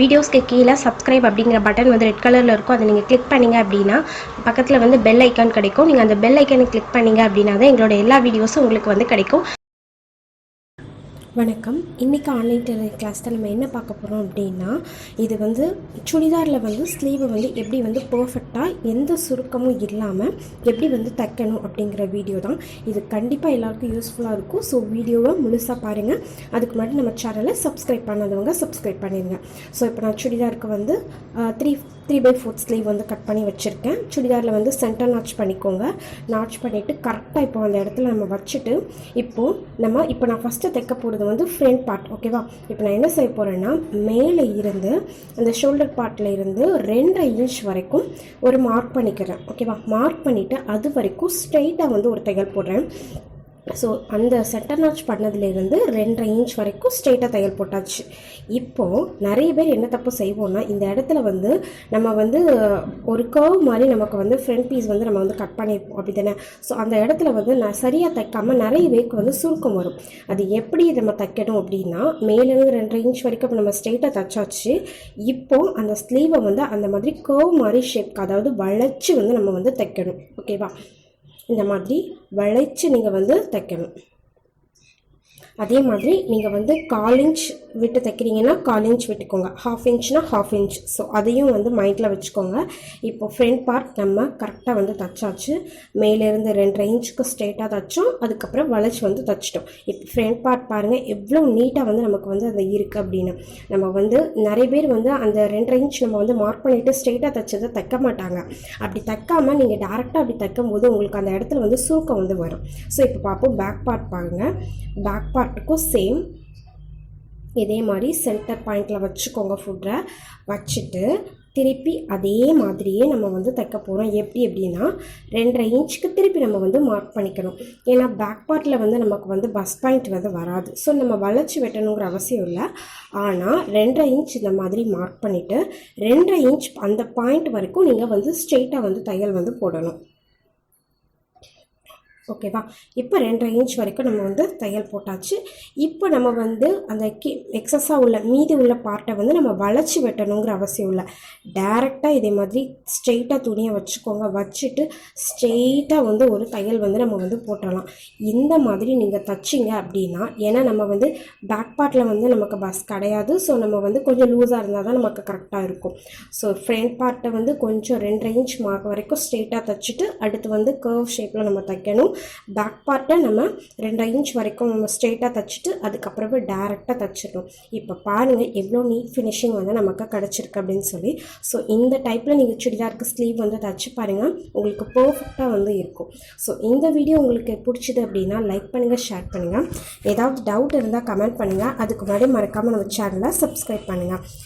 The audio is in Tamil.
வீடியோஸ்க்கு கீழே சப்ஸ்கிரைப் அப்படிங்கிற பட்டன் வந்து ரெட் கலரில் இருக்கும். அதை நீங்கள் கிளிக் பண்ணீங்க அப்படின்னா பக்கத்தில் வந்து பெல் ஐக்கான் கிடைக்கும். நீங்கள் அந்த பெல் ஐக்கானை கிளிக் பண்ணீங்க அப்படின்னா தான் எங்களோட எல்லா வீடியோஸும் உங்களுக்கு வந்து கிடைக்கும். வணக்கம். இன்றைக்கி ஆன்லைன் டெய்லரிங் கிளாஸில் நம்ம என்ன பார்க்க போகிறோம் அப்படின்னா இது வந்து சுடிதாரில் வந்து ஸ்லீவை வந்து எப்படி வந்து பர்ஃபெக்டாக எந்த சுருக்கமும் இல்லாமல் எப்படி வந்து தைக்கணும் அப்படிங்கிற வீடியோ தான். இது கண்டிப்பாக எல்லாருக்கும் யூஸ்ஃபுல்லாக இருக்கும். ஸோ வீடியோவை முழுசாக பாருங்கள் அதுக்கு முன்னாடி நம்ம சேனலை சப்ஸ்கிரைப் பண்ணாதவங்க சப்ஸ்கிரைப் பண்ணிடுங்க ஸோ இப்போ நான் சுடிதாருக்கு வந்து three three by fourth sleeve வந்து கட் பண்ணி வச்சுருக்கேன். சுடிதாரில் வந்து சென்டர் நாச் பண்ணிக்கோங்க. நாச் பண்ணிவிட்டு கரெக்டாக இப்போ அந்த இடத்துல நம்ம வச்சுட்டு இப்போது நம்ம இப்போ நான் ஃபஸ்ட்டு தைக்க போகிறது வந்து ஃப்ரண்ட் பார்ட் ஓகேவா இப்போ நான் என்ன செய்ய போகிறேன்னா மேலே இருந்து அந்த ஷோல்டர் பார்ட்டில் இருந்து ரெண்டரை இன்ச் வரைக்கும் ஒரு மார்க் பண்ணிக்கிறேன் ஓகேவா மார்க் பண்ணிவிட்டு அது வரைக்கும் ஸ்ட்ரைட்டாக வந்து ஒரு தையல் போடுறேன். ஸோ அந்த சென்டர் நாச் பண்ணதுலேருந்து ரெண்டரை இன்ச் வரைக்கும் ஸ்ட்ரெயிட்டாக தையல் போட்டாச்சு. இப்போது நிறைய பேர் என்ன தப்பு செய்வோம்னா இந்த இடத்துல வந்து நம்ம வந்து ஒரு கர்வ் மாதிரி நமக்கு வந்து ஃப்ரண்ட் பீஸ் வந்து நம்ம வந்து கட் பண்ணியிருப்போம் அப்படி தானே? ஸோ அந்த இடத்துல வந்து நான் சரியாக தைக்காமல் நிறைய பேருக்கு வந்து சுருக்கம் வரும். அது எப்படி நம்ம தைக்கணும் அப்படின்னா மேலேருந்து ரெண்டரை இன்ச் வரைக்கும் இப்போ நம்ம ஸ்ட்ரெயிட்டாக தைச்சாச்சு. இப்போது அந்த ஸ்லீவை வந்து அந்த மாதிரி கர்வ் மாதிரி ஷேப் அதாவது வளைச்சி வந்து நம்ம வந்து தைக்கணும். ஓகேவா இந்த மாதிரி வளைச்சு நீங்கள் வந்து தைக்கணும். அதே மாதிரி நீங்கள் வந்து கால் இன்ச் விட்டு தைக்கிறீங்கன்னா கால் இன்ச் விட்டுக்கோங்க. ஹாஃப் இன்ச்னா ஹாஃப் இன்ச் ஸோ அதையும் வந்து மைண்டில் வச்சுக்கோங்க. இப்போ ஃப்ரண்ட் பார்ட் நம்ம கரெக்டாக வந்து தைச்சாச்சு. மேலேருந்து ரெண்டரை இன்ச்சுக்கு ஸ்ட்ரெயிட்டாக தைச்சோம். அதுக்கப்புறம் வளைச்சி வந்து தைச்சிட்டோம். இப்போ ஃப்ரண்ட் பார்ட் பாருங்கள் எவ்வளோ நீட்டாக வந்து நமக்கு வந்து அது இருக்குது அப்படின்னு. நம்ம வந்து நிறைய பேர் வந்து அந்த ரெண்டரை இன்ச் நம்ம வந்து மார்க் பண்ணிவிட்டு ஸ்ட்ரெயிட்டாக தைச்சதை தைக்க மாட்டாங்க. அப்படி தைக்காமல் நீங்கள் டேரெக்டாக அப்படி தைக்கும் போது உங்களுக்கு அந்த இடத்துல வந்து சூக்கம் வந்து வரும். ஸோ இப்போ பார்ப்போம். பேக் பார்ட் பாருங்கள் பேக் பார்ட் பார்ட்டுக்கும் சேம் இதே மாதிரி சென்டர் பாயிண்டில் வச்சுக்கோங்க ஃபுட்டை வச்சுட்டு திருப்பி அதே மாதிரியே நம்ம வந்து தைக்க போகிறோம் எப்படி எப்படின்னா ரெண்டரை இன்ச்சுக்கு திருப்பி நம்ம வந்து மார்க் பண்ணிக்கணும். ஏன்னா பேக் பார்ட்டில் வந்து நமக்கு வந்து பஸ் பாயிண்ட் வந்து வராது. ஸோ நம்ம வளைச்சி வெட்டணுங்கிற அவசியம் இல்லை. ஆனால் ரெண்டரை இன்ச் இந்த மாதிரி மார்க் பண்ணிவிட்டு ரெண்டரை இன்ச் அந்த பாயிண்ட் வரைக்கும் நீங்கள் வந்து ஸ்ட்ரெயிட்டாக வந்து தையல் வந்து போடணும். ஓகேவா இப்போ ரெண்டரை இன்ச் வரைக்கும் நம்ம வந்து தையல் போட்டாச்சு. இப்போ நம்ம வந்து அந்த கி எக்ஸஸாக உள்ள மீதி உள்ள பார்ட்டை வந்து நம்ம வளைச்சி வெட்டணுங்கிற அவசியம் இல்லை. டேரெக்டாக இதே மாதிரி ஸ்ட்ரெயிட்டாக துணியை வச்சுக்கோங்க. வச்சுட்டு ஸ்ட்ரெயிட்டாக வந்து ஒரு தையல் வந்து நம்ம வந்து போட்டுடலாம் இந்த மாதிரி நீங்கள் தைச்சிங்க அப்படின்னா ஏன்னா நம்ம வந்து பேக் பார்ட்டில் வந்து நமக்கு பஸ் கிடையாது. ஸோ நம்ம வந்து கொஞ்சம் லூஸாக இருந்தால் தான் நமக்கு கரெக்டாக இருக்கும். ஸோ ஃப்ரண்ட் பார்ட்டை வந்து கொஞ்சம் ரெண்டரை இன்ச் மார்க் வரைக்கும் ஸ்ட்ரெயிட்டாக தைச்சிட்டு அடுத்து வந்து கர்வ் ஷேப்பில் நம்ம தைக்கணும். பேக் பார்ட்டை நம்ம ரெண்டரை இன்ச் வரைக்கும் நம்ம ஸ்ட்ரெயிட்டாக தைச்சிட்டு அதுக்கப்புறமே டேரெக்டாக தைச்சிடணும். இப்போ பாருங்கள் எவ்வளோ நீட் ஃபினிஷிங் வந்து நமக்கு கிடச்சிருக்கு அப்படின்னு சொல்லி. ஸோ இந்த டைப்பில் நீங்கள் சுடிதாருக்கு ஸ்லீவ் வந்து தைச்சு பாருங்கள் உங்களுக்கு பர்ஃபெக்டாக வந்து இருக்கும். ஸோ இந்த வீடியோ உங்களுக்கு பிடிச்சிது அப்படின்னா லைக் பண்ணுங்கள் ஷேர் பண்ணுங்கள் ஏதாவது டவுட் இருந்தால் கமெண்ட் பண்ணுங்கள் அதுக்கு முன்னாடி மறக்காமல் நம்ம சேனலை சப்ஸ்கிரைப் பண்ணுங்கள்